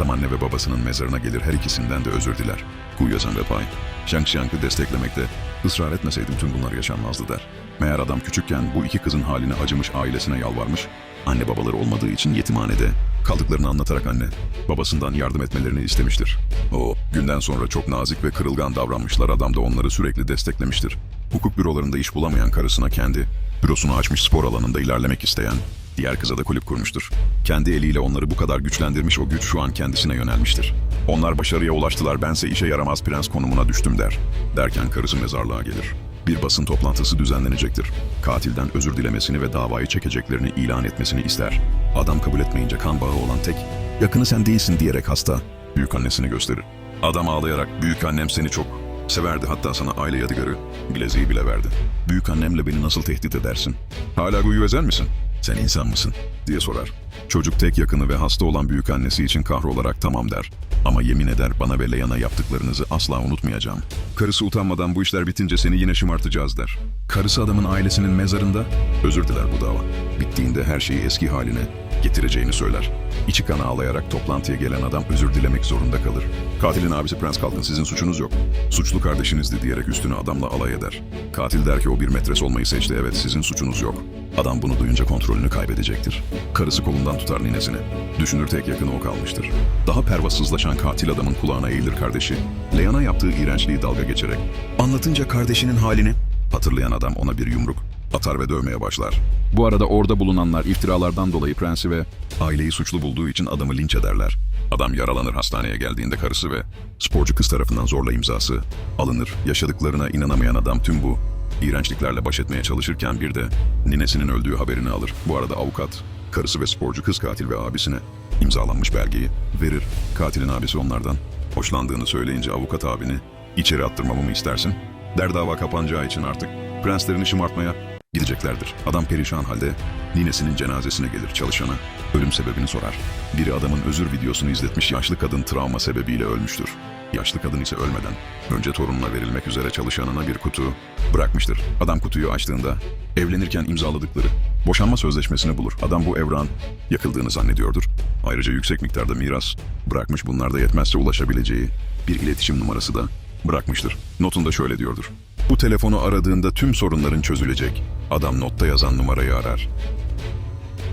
Adam anne ve babasının mezarına gelir her ikisinden de özür diler. Gu Yazan ve Pai, Shang Xiang'ı desteklemekte, ısrar etmeseydim tüm bunlar yaşanmazdı der. Meğer adam küçükken bu iki kızın haline acımış ailesine yalvarmış, anne babaları olmadığı için yetimhanede kaldıklarını anlatarak anne, babasından yardım etmelerini istemiştir. O, günden sonra çok nazik ve kırılgan davranmışlar adam da onları sürekli desteklemiştir. Hukuk bürolarında iş bulamayan karısına kendi, bürosunu açmış spor alanında ilerlemek isteyen, diğer kıza da kulüp kurmuştur. Kendi eliyle onları bu kadar güçlendirmiş o güç şu an kendisine yönelmiştir. Onlar başarıya ulaştılar bense işe yaramaz prens konumuna düştüm der. Derken karısı mezarlığa gelir. Bir basın toplantısı düzenlenecektir. Katilden özür dilemesini ve davayı çekeceklerini ilan etmesini ister. Adam kabul etmeyince kan bağı olan tek, yakını sen değilsin diyerek hasta, büyük annesini gösterir. Adam ağlayarak büyük annem seni çok severdi hatta sana aile yadigarı bileziği bile verdi. Büyük annemle beni nasıl tehdit edersin? Hala Guyu özel misin? Sen insan mısın? diye sorar. Çocuk tek yakını ve hasta olan büyük annesi için kahrolarak tamam der. Ama yemin eder bana ve Leyan'a yaptıklarınızı asla unutmayacağım. Karısı utanmadan bu işler bitince seni yine şımartacağız der. Karısı adamın ailesinin mezarında özür diler bu dava. Bittiğinde her şeyi eski haline getireceğini söyler. İçi kan ağlayarak toplantıya gelen adam özür dilemek zorunda kalır. Katilin abisi Prens Kalkın sizin suçunuz yok. Suçlu kardeşinizdi diyerek üstüne adamla alay eder. Katil der ki o bir metres olmayı seçti evet sizin suçunuz yok. Adam bunu duyunca kontrolünü kaybedecektir. Karısı kolundan tutar ninesini. Düşünür tek yakını o kalmıştır. Daha pervasızlaşan katil adamın kulağına eğilir kardeşi. Leyan'a yaptığı iğrençliği dalga geçerek. Anlatınca kardeşinin halini. Hatırlayan adam ona bir yumruk atar ve dövmeye başlar. Bu arada orada bulunanlar iftiralardan dolayı prensi ve aileyi suçlu bulduğu için adamı linç ederler. Adam yaralanır hastaneye geldiğinde karısı ve sporcu kız tarafından zorla imzası alınır. Yaşadıklarına inanamayan adam tüm bu iğrençliklerle baş etmeye çalışırken bir de ninesinin öldüğü haberini alır. Bu arada avukat karısı ve sporcu kız katil ve abisine imzalanmış belgeyi verir. Katilin abisi onlardan hoşlandığını söyleyince avukat abini içeri attırmamı mı istersin? Der dava kapanacağı için artık prenslerini şımartmaya gideceklerdir. Adam perişan halde ninesinin cenazesine gelir çalışana. Ölüm sebebini sorar. Biri adamın özür videosunu izletmiş yaşlı kadın travma sebebiyle ölmüştür. Yaşlı kadın ise ölmeden önce torununa verilmek üzere çalışanına bir kutu bırakmıştır. Adam kutuyu açtığında evlenirken imzaladıkları boşanma sözleşmesini bulur. Adam bu evran yakıldığını zannediyordur. Ayrıca yüksek miktarda miras bırakmış bunlar da yetmezse ulaşabileceği bir iletişim numarası da bırakmıştır. Notunda şöyle diyordur. Bu telefonu aradığında tüm sorunların çözülecek. Adam notta yazan numarayı arar.